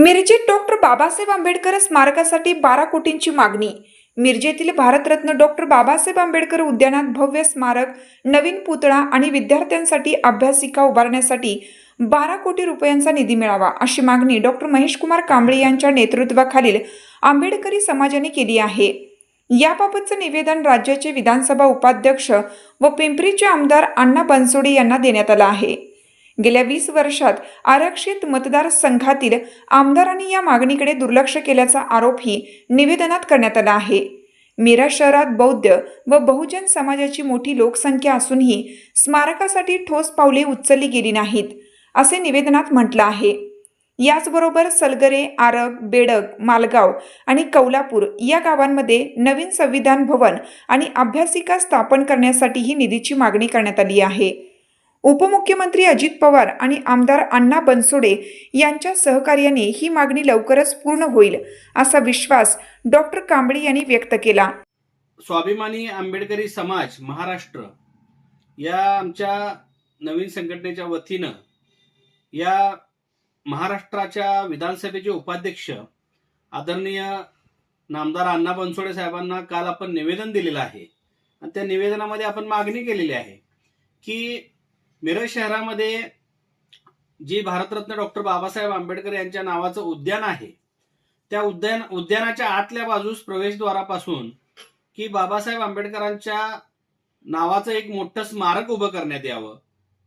मिरजेत doctor Babasaheb Ambedkar स्मारकासाठी बारा कोटींची मागणी. मिरजेतील भारतरत्न डॉक्टर बाबासाहेब आंबेडकर उद्यानात भव्य स्मारक नवीन पुतळा आणि विद्यार्थ्यांसाठी अभ्यासिका उभारण्यासाठी बारा कोटी रुपयांचा निधी मिळावा अशी मागणी डॉक्टर महेशकुमार कांबळे यांच्या नेतृत्वाखालील आंबेडकरी समाजाने केली आहे. याबाबतचं निवेदन राज्याचे विधानसभा उपाध्यक्ष व पिंपरीचे आमदार अण्णा बनसोडे यांना देण्यात आलं आहे. गेल्या वीस वर्षात आरक्षित मतदारसंघातील आमदारांनी या मागणीकडे दुर्लक्ष केल्याचा आरोपही निवेदनात करण्यात आला आहे. मिरज शहरात बौद्ध व बहुजन समाजाची मोठी लोकसंख्या असूनही स्मारकासाठी ठोस पावले उचलली गेली नाहीत असे निवेदनात म्हटलं आहे. याचबरोबर सलगरे आरग बेडग मालगाव आणि कौलापूर या गावांमध्ये नवीन संविधान भवन आणि अभ्यासिका स्थापन करण्यासाठीही निधीची मागणी करण्यात आली आहे. उपमुख्यमंत्री अजित पवार आणि आमदार अण्णा बनसोडे यांच्या सहकार्याने ही मागणी लवकरच पूर्ण होईल असा विश्वास डॉक्टर कांबळे यांनी व्यक्त केला. स्वाभिमानी आंबेडकरी समाज महाराष्ट्र या आमच्या नवीन संघटनेच्या वतीनं या महाराष्ट्राच्या विधानसभेचे उपाध्यक्ष आदरणीय नामदार अण्णा बनसोडे साहेबांना काल आपण निवेदन दिलेलं आहे. आणि त्या निवेदनामध्ये आपण मागणी केलेली आहे की मिरज शहरामध्ये जी भारतरत्न डॉक्टर बाबासाहेब आंबेडकर यांच्या नावाचं उद्यान आहे त्या उद्यान उद्यानाच्या आतल्या बाजूस प्रवेशद्वारापासून की बाबासाहेब आंबेडकरांच्या नावाचं एक मोठं स्मारक उभं करण्यात यावं.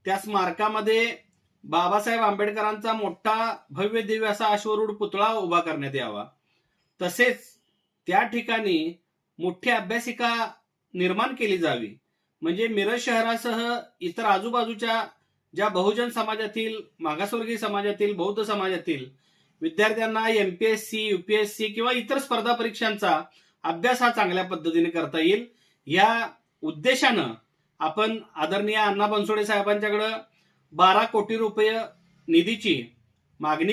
त्या स्मारकामध्ये बाबासाहेब आंबेडकरांचा मोठा भव्य दिव्य असा अश्वरूढ पुतळा उभा करण्यात यावा. तसेच त्या ठिकाणी मोठी अभ्यासिका निर्माण केली जावी. म्हणजे मिरज शहरासह इतर आजूबाजूच्या ज्या बहुजन समाजातील मागासवर्गीय समाजातील बौद्ध समाजातील विद्यार्थ्यांना एमपीएससी युपीएससी किंवा इतर स्पर्धा परीक्षांचा अभ्यास हा चांगल्या पद्धतीने करता येईल. या उद्देशानं आपण आदरणीय अण्णा बनसोडे साहेबांच्याकडं बारा कोटी रुपये निधीची मागणी